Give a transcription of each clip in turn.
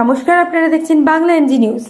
নমস্কার, আপনারা দেখছেন Bangla MG news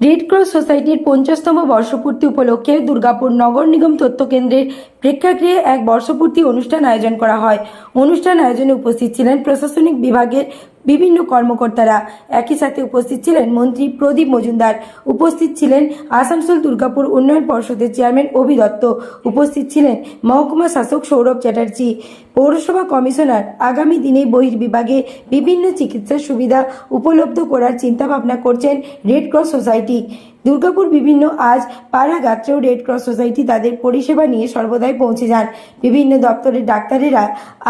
red cross সোসাইটির পঞ্চাশতম বর্ষপূর্তি উপলক্ষে দুর্গাপুর নগর নিগম তথ্য কেন্দ্রের প্রেক্ষাগৃহে এক বর্ষপূর্তি অনুষ্ঠান আয়োজন করা হয়। অনুষ্ঠান আয়োজনে উপস্থিত ছিলেন প্রশাসনিক বিভাগের বিভিন্ন কর্মকর্তারা একই সাথে উপস্থিত ছিলেন মন্ত্রী প্রদীপ মজুমদার, উপস্থিত ছিলেন আসানসোল দুর্গাপুর উন্নয়ন পর্ষদের চেয়ারম্যান অভি দত্ত, উপস্থিত ছিলেন মহকুমা শাসক সৌরভ চ্যাটার্জি, পৌরসভা কমিশনার, আগামী দিনে বহির্বিভাগে বিভিন্ন চিকিৎসার সুবিধা উপলব্ধ করার চিন্তাভাবনা করছেন রেড ক্রস সোসাইটি। দুর্গাপুর বিভিন্ন আজ পাড়া গাত্রেও রেড ক্রস সোসাইটি তাদের পরিষেবা নিয়ে সর্বদাই পৌঁছে যান। বিভিন্ন দপ্তরের ডাক্তারেরা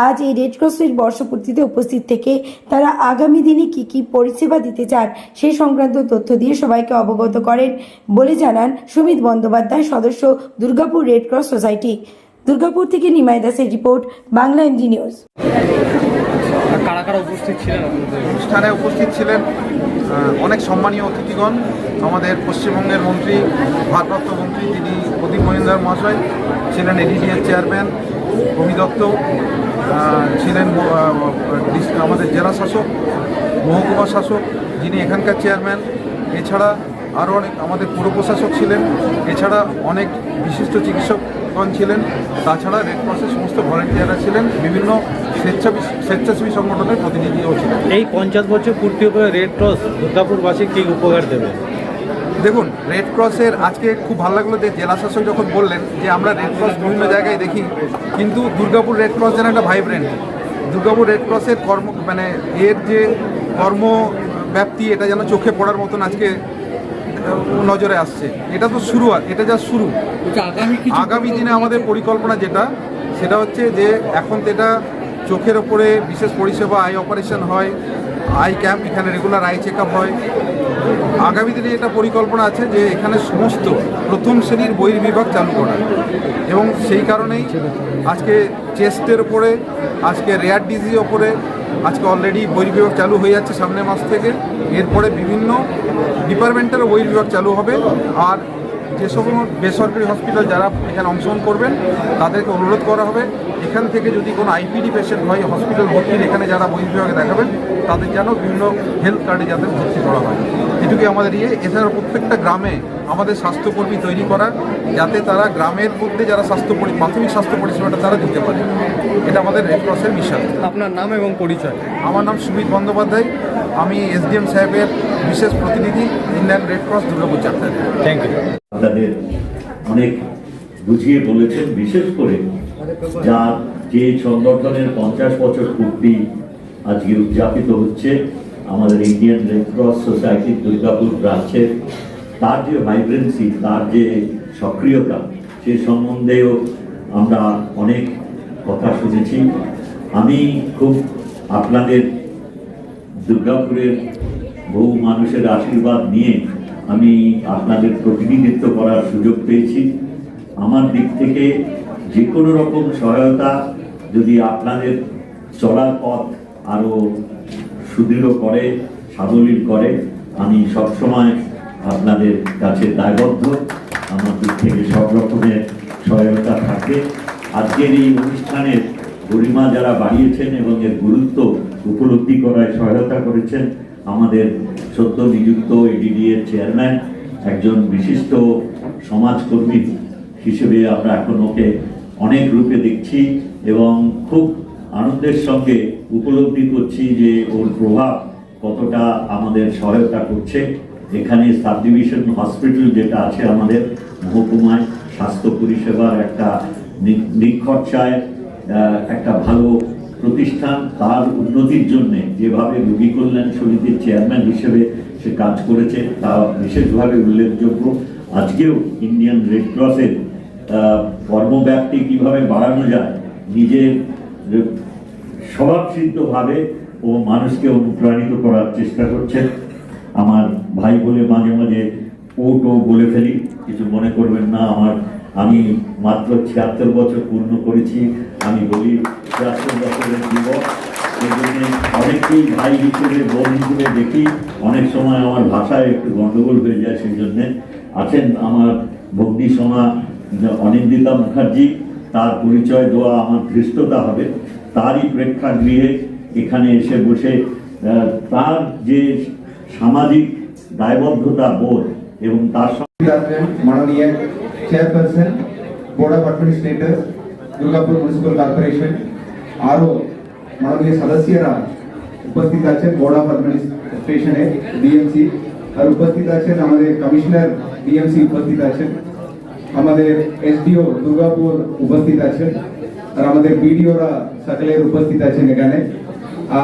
আজ এই রেড ক্রসের বর্ষপূর্তিতে উপস্থিত থেকে তারা আগামী দিনে কি কি পরিষেবা দিতে চান সেই সংক্রান্ত তথ্য দিয়ে সবাইকে অবগত করেন বলে জানান সুমিত বন্দ্যোপাধ্যায় সদস্য Durgapur red cross society Durgapur থেকে নিমাই দাসের রিপোর্ট বাংলা এমজি নিউজ কারা কারা উপস্থিত ছিলেন? অনুষ্ঠানে উপস্থিত ছিলেন অনেক সম্মানীয় অতিথিগণ, আমাদের পশ্চিমবঙ্গের মন্ত্রী, ভারপ্রাপ্ত মন্ত্রী তিনি প্রদীপ মহিন্দার মহাশয়, ছিলেন এডিডিএর চেয়ারম্যান ভূমি দত্ত ছিলেন আমাদের জেলা শাসক, মহকুমা শাসক যিনি এখানকার চেয়ারম্যান এছাড়া আরও অনেক আমাদের পুর প্রশাসক ছিলেন, এছাড়া অনেক বিশিষ্ট চিকিৎসকগণ ছিলেন তাছাড়া রেড ক্রসের সমস্ত ভলেন্টিয়াররা ছিলেন বিভিন্ন স্বেচ্ছাবী স্বেচ্ছাসেবী সংগঠনের প্রতিনিধিও ছিলেন। এই পঞ্চাশ বছর পূর্তি করে রেড ক্রস দুর্গাপুরবাসী কী উপকার দেবে? দেখুন রেড ক্রসের আজকে খুব ভালো লাগল যে জেলা শাসক যখন বললেন যে আমরা রেড ক্রস বিভিন্ন জায়গায় দেখি কিন্তু দুর্গাপুর রেড ক্রস যেন একটা ভাইব্রেন্ট দুর্গাপুর রেড ক্রসের কর্ম মানে এর যে কর্ম ব্যাপ্তি এটা যেন চোখে পড়ার মতন আজকে নজরে আসছে। এটা তো শুরু আর এটা যা শুরু। আগামী আগামী দিনে আমাদের পরিকল্পনা যেটা সেটা হচ্ছে যে এখন তো এটা চোখের ওপরে বিশেষ পরিষেবা আই অপারেশন হয় আই ক্যাম্প এখানে রেগুলার আই চেক আপ হয়। আগামী দিনে এটা পরিকল্পনা আছে যে এখানে সমস্ত প্রথম শ্রেণির বইয়ের বিভাগ চালু করা। এবং সেই কারণেই আজকে চেস্টের ওপরে আজকে রেয়ার ডিজির ওপরে আজকে অলরেডি বহির্বিভাগ চালু হয়ে যাচ্ছে সামনের মাস থেকে। এরপরে বিভিন্ন ডিপার্টমেন্টেরও বহির্বিভাগ চালু হবে। আর যে সকল বেসরকারি হসপিটাল যারা এখানে অংশগ্রহণ করবেন, তাদেরকে অনুরোধ করা হবে। এখান থেকে যদি কোনো আইপিডি পেশেন্ট হয় হসপিটাল ভর্তির এখানে যারা বহির্বিভাগে দেখাবেন, তাদের যেন বিভিন্ন হেলথ কার্ডে যাতে ভর্তি করা হয়। এটুকুই আমাদের ইয়ে। এছাড়া প্রত্যেকটা গ্রামে আমাদের স্বাস্থ্যকর্মী তৈরি করা যাতে তারা গ্রামের মধ্যে যারা স্বাস্থ্য পরি প্রাথমিক স্বাস্থ্য পরিষেবাটা তারা দিতে পারে। এটা আমাদের রেড ক্রসের মিশন আপনার নাম এবং পরিচয়? আমার নাম সুমিত বন্দ্যোপাধ্যায়। আমি এসডিএম সাহেবের বিশেষ প্রতিনিধি ইন্ডিয়ান রেড ক্রস দুর্গাপুর চ্যাপ্টারে থ্যাংক ইউ আপনাদের অনেক বুঝিয়ে বলেছেন বিশেষ করে যার যে সংগঠনের পঞ্চাশ বছর পূর্তি আজকে উদযাপিত হচ্ছে। আমাদের Indian red cross society Durgapur ব্রাঞ্চের তার যে ভাইব্রেন্সি তার যে সক্রিয়তা, সে সম্বন্ধেও আমরা অনেক কথা শুনেছি। আমি খুব আপনাদের দুর্গাপুরের বহু মানুষের আশীর্বাদ নিয়ে আমি আপনাদের প্রতিনিধিত্ব করার সুযোগ পেয়েছি। আমার দিক থেকে যে কোনো রকম সহায়তা যদি আপনাদের চলার পথ আরও সুদৃঢ় করে, সাবলীল করে। আমি সবসময় আপনাদের কাছে দায়বদ্ধ। আমার দিক থেকে সব রকমের সহায়তা থাকে। আজকের এই অনুষ্ঠানের গরিমা যারা বাড়িয়েছেন এবং এর গুরুত্ব উপলব্ধি করায় সহায়তা করেছেন, আমাদের সদ্য নিযুক্ত এডিডি এর চেয়ারম্যান একজন বিশিষ্ট সমাজকর্মী হিসেবে আমরা এখন ওকে অনেক রূপে দেখছি এবং খুব আনন্দের সঙ্গে উপলব্ধি করছি যে ওর প্রভাব কতটা আমাদের সহায়তা করছে। এখানে সাব ডিভিশন হসপিটাল যেটা আছে আমাদের, মহকুমায় স্বাস্থ্য পরিষেবার একটা নিখরচায় একটা ভালো প্রতিষ্ঠান। তার উন্নতির জন্য যেভাবে রোগী কল্যাণ সমিতির চেয়ারম্যান হিসেবে সে কাজ করেছে, তা বিশেষভাবে উল্লেখযোগ্য। আজকেও ইন্ডিয়ান রেড ক্রসের কর্মব্যাপ্তি কীভাবে বাড়ানো যায়, নিজের স্বভাবসিদ্ধভাবে ও মানুষকে অনুপ্রাণিত করার চেষ্টা করছেন। আমার ভাই বলে মাঝে মাঝে ও টো বলে ফেলি, কিছু মনে করবেন না, আমার, আমি মাত্র ছিয়াত্তর বছর পূর্ণ করেছি, আমি বলি, ছিয়াত্তর বছরের যুবক এই জন্যে ভাই হিসেবে, বোন হিসেবে দেখি, অনেক সময় আমার ভাষায় একটু গন্ডগোল হয়ে যায়, সেই জন্যে। আছেন আমার ভগ্নী সোমা অনিন্দিতা মুখার্জি তার পরিচয় দেওয়া আমার ধৃষ্টতা হবে, তারই প্রেক্ষাগৃহে এখানে এসে বসে তার যে সামাজিক দায়বদ্ধতা বোধ এবং তার মাননীয় chairperson board of administrator Durgapur municipal corporation আরও মাননীয় সদস্যরা উপস্থিত আছেন বোর্ড অফ অ্যাডমিনিস্ট্রেশনে ডিএমসি আর উপস্থিত আছেন আমাদের কমিশনার ডিএমসি উপস্থিত আছেন। আমাদের এসডিও দুর্গাপুর উপস্থিত আছেন আর আমাদের বিডিওরা সকলের উপস্থিত আছেন এখানে।